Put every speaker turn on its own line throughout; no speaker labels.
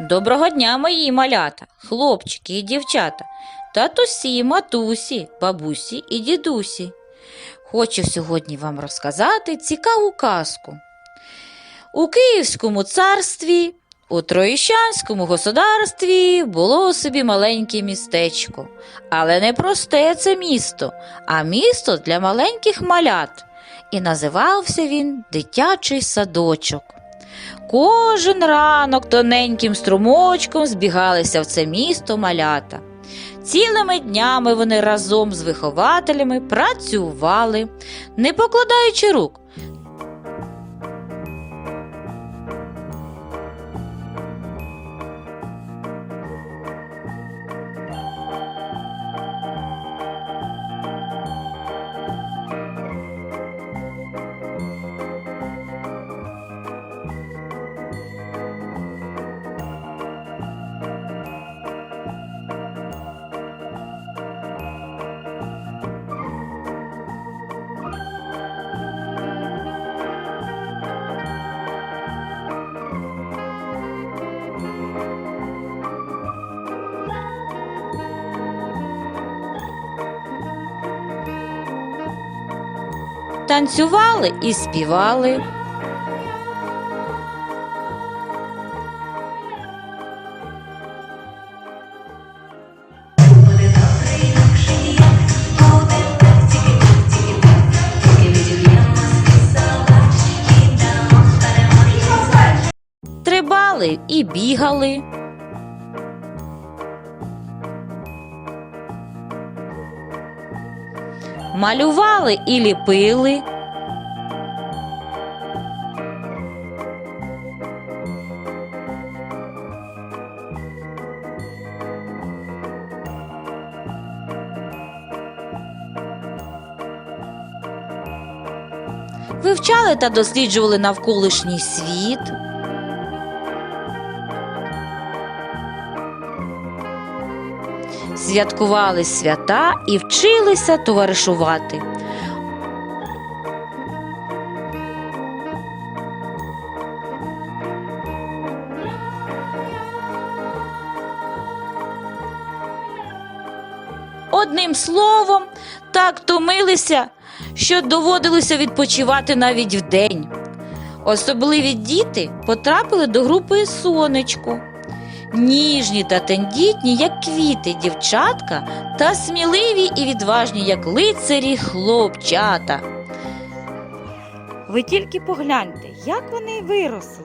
Доброго дня, мої малята, хлопчики і дівчата, татусі, матусі, бабусі і дідусі. Хочу сьогодні вам розказати цікаву казку. У Київському царстві, у Троєщанському государстві було собі маленьке містечко, але не просте це місто, а місто для маленьких малят. І називався він Дитячий садочок. Кожен ранок тоненьким струмочком збігалися в це місто малята. Цілими днями вони разом з вихователями працювали, не покладаючи рук. Танцювали і співали. Стрибали і бігали. Малювали і ліпили. Вивчали та досліджували навколишній світ. Святкували свята і вчилися товаришувати. Одним словом, так томилися, що доводилося відпочивати навіть вдень. Особливі діти потрапили до групи сонечко. Ніжні та тендітні, як квіти, дівчатка, та сміливі і відважні, як лицарі, хлопчата. Ви тільки погляньте, як вони виросли.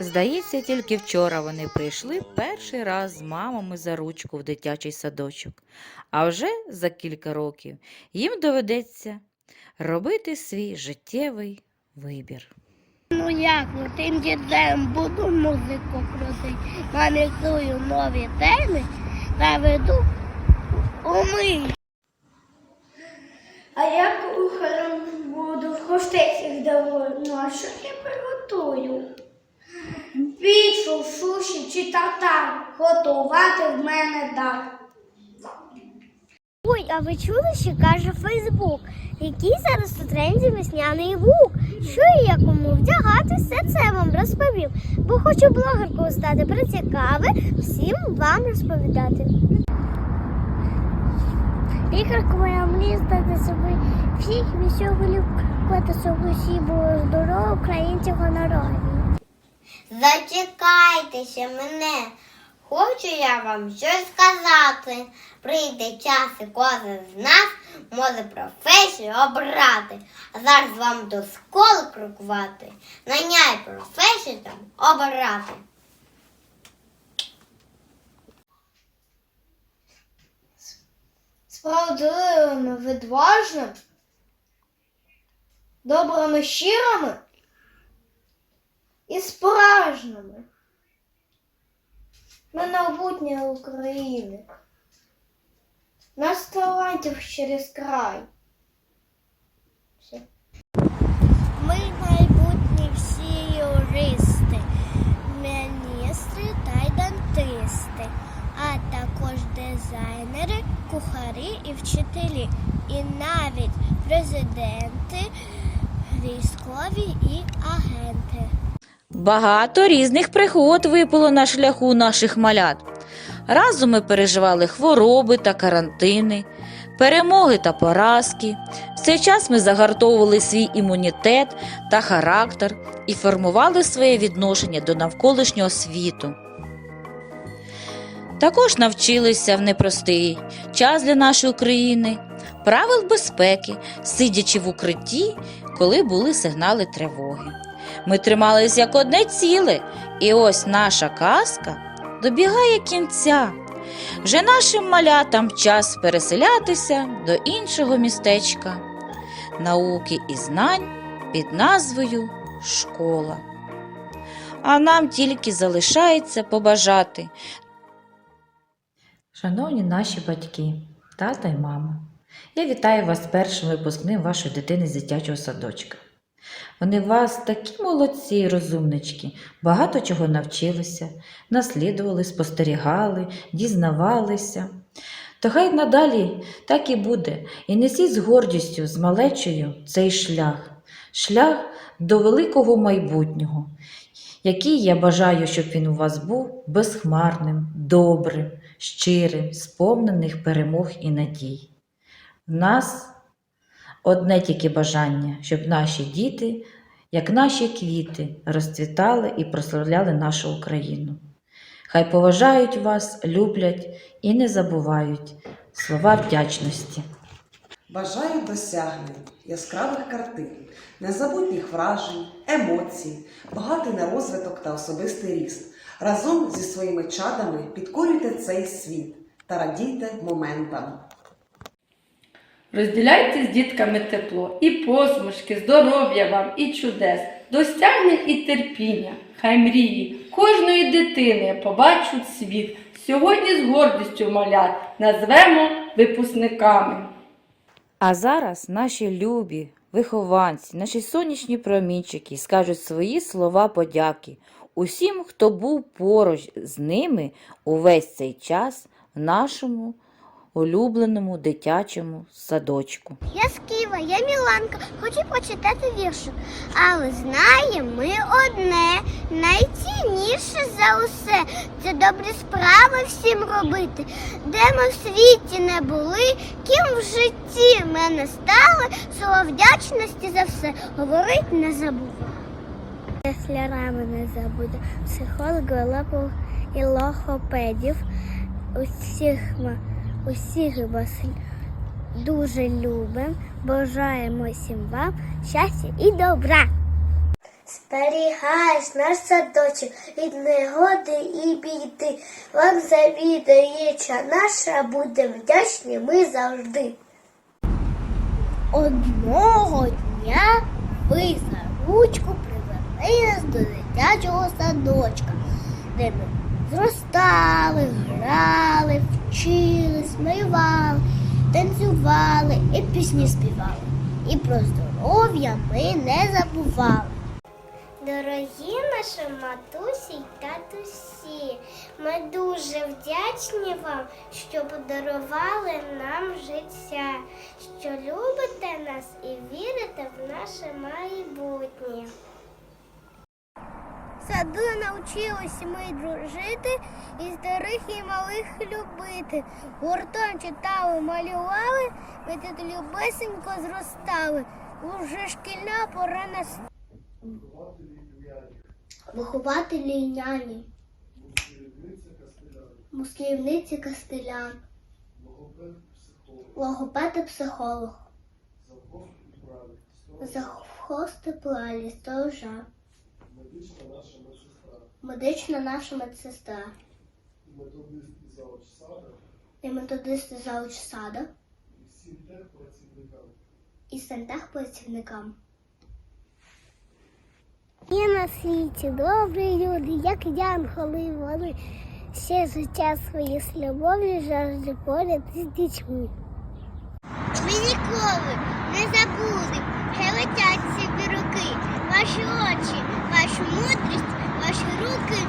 Здається, тільки вчора вони прийшли перший раз з мамами за ручку в дитячий садочок. А вже за кілька років їм доведеться робити свій життєвий вибір.
Ну як, ну тим дідем буду музику крутити, аналізую нові теми та веду уми. А я кухарем буду в хостесі довольно. Ну а що я приготую? Піцу, суші чи татар готувати в мене дар.
Ой, а ви чули, що каже Фейсбук? Який зараз у тренді весняний лук? Що і як кому вдягати, все це вам розповім. Бо хочу блогеркою стати про цікаве, всім вам розповідати. Лікарка моя мрія стати собі всіх вісього любити, щоб усі були здорові, українці гонорові.
Зачекайтеся мене. Хочу я вам щось сказати. Прийде час і кожен з нас може професію обрати. А зараз вам до школи крокувати. Наняй професію там обирати.
Справедливими, відважними, добрими щирими і справжніми. Ми майбутнє України. Нас талантів через край. Все.
Ми майбутні всі юристи, міністри та дантисти, а також дизайнери, кухарі і вчителі, і навіть президенти, військові і агенти.
Багато різних пригод випало на шляху наших малят. Разом ми переживали хвороби та карантини, перемоги та поразки. В цей час ми загартовували свій імунітет та характер і формували своє відношення до навколишнього світу. Також навчилися в непростий час для нашої країни правил безпеки, сидячи в укритті, коли були сигнали тривоги. Ми тримались як одне ціле, і ось наша казка добігає кінця. Вже нашим малятам час переселятися до іншого містечка, науки і знань під назвою Школа. А нам тільки залишається побажати
Шановні наші батьки, тата й мама, я вітаю вас з першим випускним вашої дитини з дитячого садочка. Вони вас такі молодці і розумнички, багато чого навчилися, наслідували, спостерігали, дізнавалися. То хай надалі так і буде, і несіть з гордістю, з малечою цей шлях, шлях до великого майбутнього, який я бажаю, щоб він у вас був безхмарним, добрим, щирим, сповнених перемог і надій. В нас одне тільки бажання, щоб наші діти, як наші квіти, розцвітали і прославляли нашу Україну. Хай поважають вас, люблять і не забувають слова вдячності.
Бажаю досягнень, яскравих картин, незабутніх вражень, емоцій, багатий на розвиток та особистий ріст. Разом зі своїми чадами підкорюйте цей світ та радійте моментам.
Розділяйте з дітками тепло і посмішки, здоров'я вам і чудес, досягнень і терпіння, хай мрії кожної дитини побачать світ. Сьогодні з гордістю малят назвемо випускниками.
А зараз наші любі вихованці, наші сонячні промінчики скажуть свої слова подяки усім, хто був поруч з ними увесь цей час в нашому улюбленому дитячому садочку.
Я Сківа, я Міланка, хочу почитати віршик. Але знаємо ми одне, найцінніше за усе це добрі справи всім робити. Де ми в світі не були, ким в житті ми не стали, слова вдячності за все говорить не забувай. Хлярами не забуде, психолог, і логопедів. Усіх ми усіх вас дуже любимо. Бажаємо всім вам щастя і добра. Зберігаєш наш садочок від негоди і біди. Вам завідаєча наша, буде вдячні ми завжди. Одного дня ви за ручку привели до дитячого садочка, де ми зростали, грали, вчились, малювали, танцювали і пісні співали. І про здоров'я ми не забували. Дорогі наші матусі й татусі, ми дуже вдячні вам, що подарували нам життя, що любите нас і вірите в наше майбутнє. Саду навчилися ми дружити і старих і малих любити. Гуртом читали, малювали, ми тут любесенько зростали. Уже шкільна пора нас Вихователі і няні, мусківниці кастелян, логопед і психолог, завхоз тепла, лісторожа, медична наша медсестра, Медична наша медсестра. і методисти зауч сада, і сантехпрацівникам. Є на світі добрі люди, як янголи вони. Ще життя своє з любов'ю завжди поряд з дітьми. Ми ніколи не забудемо, хай летять собі руки, ваші очі, вашу мудрість, ваші руки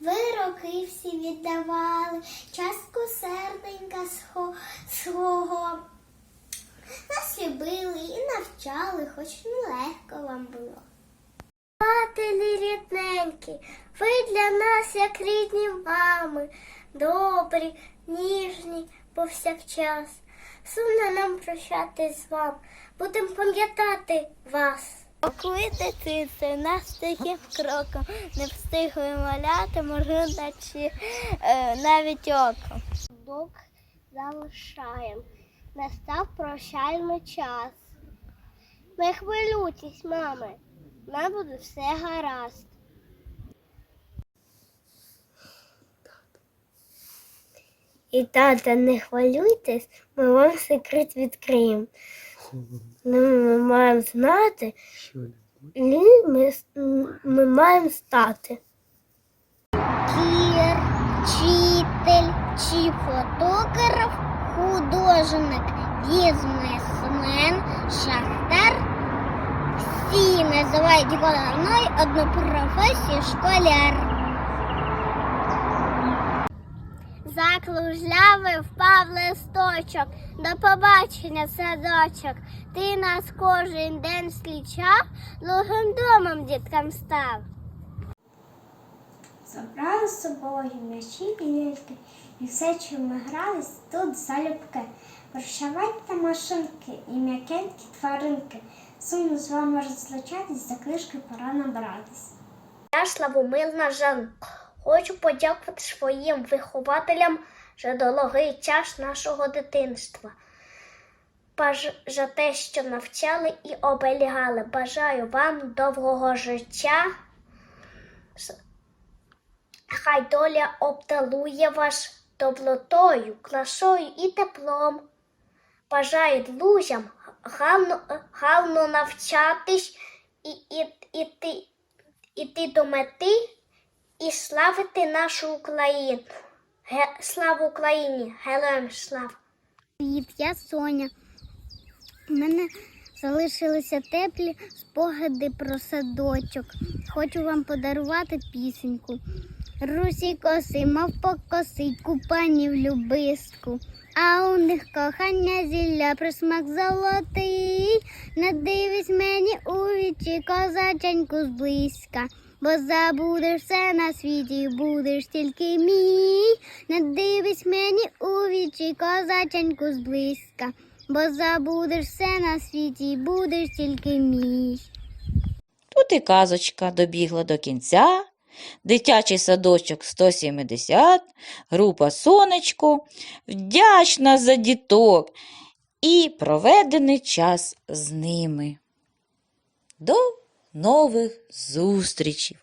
Ви роки всі віддавали, частку серденька схо- свого. Нас любили і навчали, хоч нелегко вам було. Матері рідненькі, ви для нас, як рідні мами, добрі, ніжні повсякчас. Сумно нам прощатись з вами, будемо пам'ятати вас. Коли дитинці нас тихим кроком не встигли маляти, моргнучи е, навіть оком. Бог залишаємо настав прощальний час. Не хвилюйтесь, мами, нам буде все гаразд. І тата, не хвилюйтесь, ми вам секрет відкриємо. Ну, ми маємо знати, і ми, ми маємо стати. Кір, вчитель чи фотограф, художник, бізнесмен, шахтар. Всі називають головною одну професію школяр. Заклужляви впав листочок, до побачення садочок. Ти нас кожен день слічав, лугим домом діткам став. Забрали з собою м'ячі і ляльки, і все, чим ми грались, тут залюбки. Прощавайте машинки і м'якенькі тваринки. Сумно з вами розлучатись, за книжки пора набратись. Я Славомирна Жанко. Хочу подякувати своїм вихователям за дологий час нашого дитинства. За те, що навчали і оберігали. Бажаю вам довгого життя. Хай доля обдалує вас добротою, красою і теплом. Бажаю друзям гарно, гарно навчатись і, і, іти, іти до мети і славити нашу Україну. Ге, слава Україні! Героям слава! Привіт, я Соня. У мене залишилися теплі спогади про садочок. Хочу вам подарувати пісеньку. Русі коси, мав покосить купані в любиску. А у них кохання зілля присмак золотий. Не дивись мені у вічі козаченьку зблизька. Бо забудеш все на світі, будеш тільки мій. Не дивись мені у вічі козаченьку зблизька. Бо забудеш все на світі, будеш тільки мій.
Тут і казочка добігла до кінця. Дитячий садочок 170, група Сонечко, вдячна за діток і проведений час з ними. До нових зустрічей!